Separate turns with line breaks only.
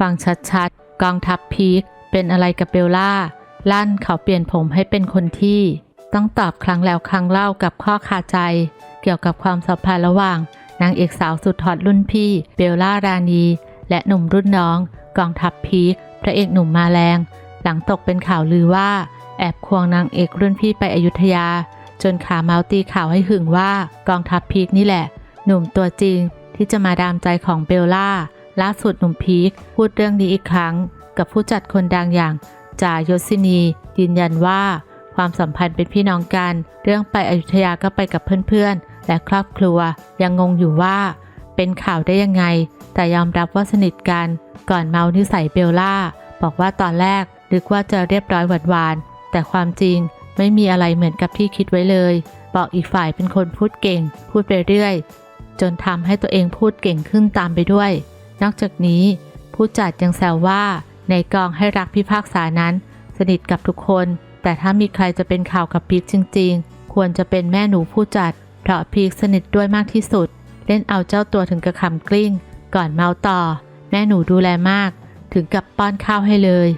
ฟังชัดๆ กองทัพพีคเป็นอะไรกับเบลล่า ลั่นเขาเปลี่ยนผมให้เป็นคนที่ ต้องตอบครั้งแล้วครั้งเล่ากับข้อคาใจ เกี่ยวกับความสัมพันธ์ระหว่าง นางเอกสาวสุดฮอตรุ่นพี่เบลล่ารานี และหนุ่มรุ่นน้อง กองทัพพีคพระเอกหนุ่มมาแรง หลังตกเป็นข่าวลือว่า แอบควงนางเอกรุ่นพี่ไปอยุธยา จนขาเมาส์ตีข่าวให้หึงว่ากองทัพพีคนี่แหละ หนุ่มตัวจริงที่จะมาดามใจของเบลล่า ล่าสุดหนุ่มพีคพูดเรื่องนี้อีกครั้ง กับผู้จัดคนดังอย่างจ่ายศินียืนยันว่า ความสัมพันธ์เป็นพี่น้องกัน เรื่องไปอยุธยาก็ไปกับเพื่อนๆ และครอบครัวยังงงอยู่ว่า เป็นข่าวได้ยังไง แต่ยอมรับว่าสนิทกัน ก่อนเมานิสัยเบลล่า บอกว่าตอนแรกนึกว่าจะเรียบร้อยหวานๆแต่ความจริงไม่มีอะไรเหมือนกับที่คิดไว้เลย บอกอีกฝ่ายเป็นคนพูดเก่ง พูดไปเรื่อย จนทำให้ตัวเองพูดเก่งขึ้นตามไปด้วย นอกจากนี้ ผู้จัดยังแซวว่าในกองให้รักพิพากษานั้น สนิทกับทุกคน แต่ถ้ามีใครจะเป็นข่าวกับพีคจริง ๆ ควรจะเป็นแม่หนูผู้จัด เพราะพีคสนิทด้วยมากที่สุด เล่นเอาเจ้าตัวถึงกระคำกลิ้ง ก่อนเมาต่อ แม่หนูดูแลมาก ถึงกับป้อนข้าวให้เลย